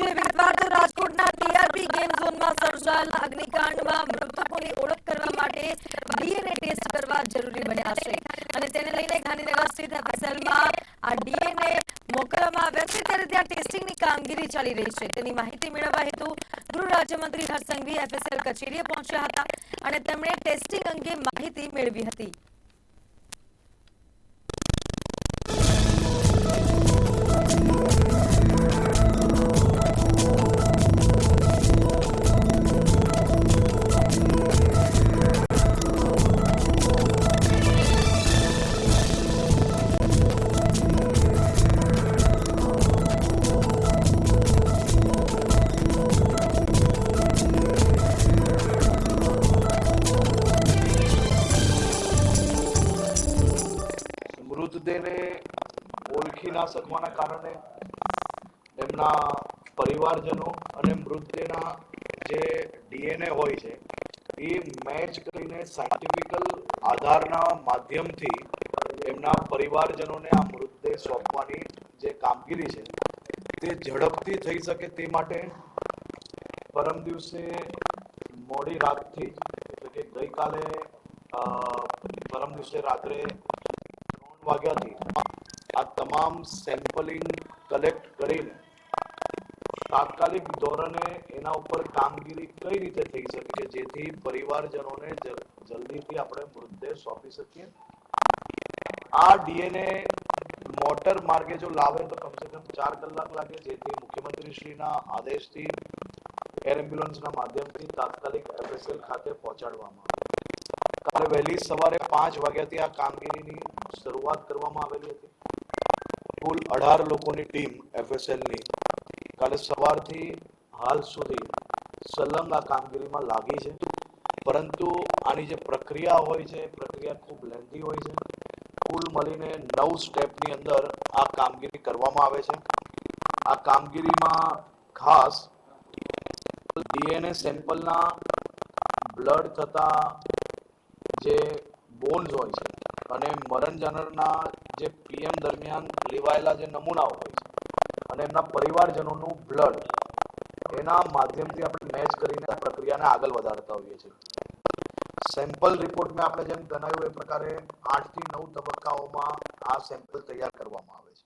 જે વિગતવાર રાજકોટના ટીઆરપી ગેમ ઝોનમાં સર્જાયેલા અગ્નિકાંડમાં મૃતકોની ઓળખ કરવા માટે ડીએનએ ટેસ્ટ કરવા જરૂરી બન્યા છે. અને તેને લઈને ગાંધીનગર સ્થિત એફએસએલમાં આ ડીએનએ મોકલવામાં આવ્યા છે ત્યારે ત્યાં ટેસ્ટિંગની કામગીરી ચાલી રહી છે. તેની માહિતી મેળવવા હેતુ ગૃહ રાજ્યમંત્રી હરસંઘવી સંઘવી એફએસએલ કચેરીએ પહોંચ્યા હતા અને તેમણે ટેસ્ટિંગ અંગે માહિતી મેળવી હતી. ઓળખી ના શકવાના કારણે એમના પરિવારજનો અને મૃતદેહના જે ડીએનએ હોય છે, એ મેચ કરીને સાયન્ટિફિકલ આધારના માધ્યમથી એમના પરિવારજનોને આ મૃતદેહ સોંપવાની જે કામગીરી છે, તે ઝડપથી થઈ શકે તે માટે પરમ દિવસે મોડી રાતથી એટલે કે ગઈકાલે પરમ દિવસે રાત્રે ત્રણ વાગ્યાથી આ તમામ સેમ્પલિંગ કલેક્ટ કરીને તાત્કાલિક ધોરણે એના ઉપર કામગીરી કઈ રીતે થઈ શકે જેથી પરિવારજનોને જલ્દીથી આપણે મૃતદેહ સોંપી શકીએ. આ ડીએનએ મોટર માર્ગે જો લાવે તો કમસે કમ ચાર કલાક લાગે. જેથી મુખ્યમંત્રી શ્રીના આદેશથી એર એમ્બ્યુલન્સના માધ્યમથી તાત્કાલિક એફએસએલ ખાતે પહોંચાડવામાં આવે. કાલે વહેલી સવારે પાંચ વાગ્યાથી આ કામગીરીની શરૂઆત કરવામાં આવેલી હતી. કુલ અઢાર લોકોની ટીમ એફએસએલની કાલે સવારથી હાલ સુધી સલંગ આ કામગીરીમાં લાગી છે. પરંતુ આની જે પ્રક્રિયા હોય છે, પ્રક્રિયા ખૂબ લેન્ધી હોય છે. કુલ મળીને નવ સ્ટેપની અંદર આ કામગીરી કરવામાં આવે છે. આ કામગીરીમાં ખાસ ડીએનએ સેમ્પલના બ્લડ થતા જે બોન્સ હોય છે અને મરણ જનરના જે પીએમ દરમિયાન લેવાયેલા જે નમૂનાઓ હોય છે અને એમના પરિવારજનોનું બ્લડ એના માધ્યમથી આપણે મેચ કરીને પ્રક્રિયાને આગળ વધારતા હોઈએ છીએ. સેમ્પલ રિપોર્ટમાં આપણે જેમ ગણાયું એ પ્રકારે આઠથી નવ તબક્કાઓમાં આ સેમ્પલ તૈયાર કરવામાં આવે છે.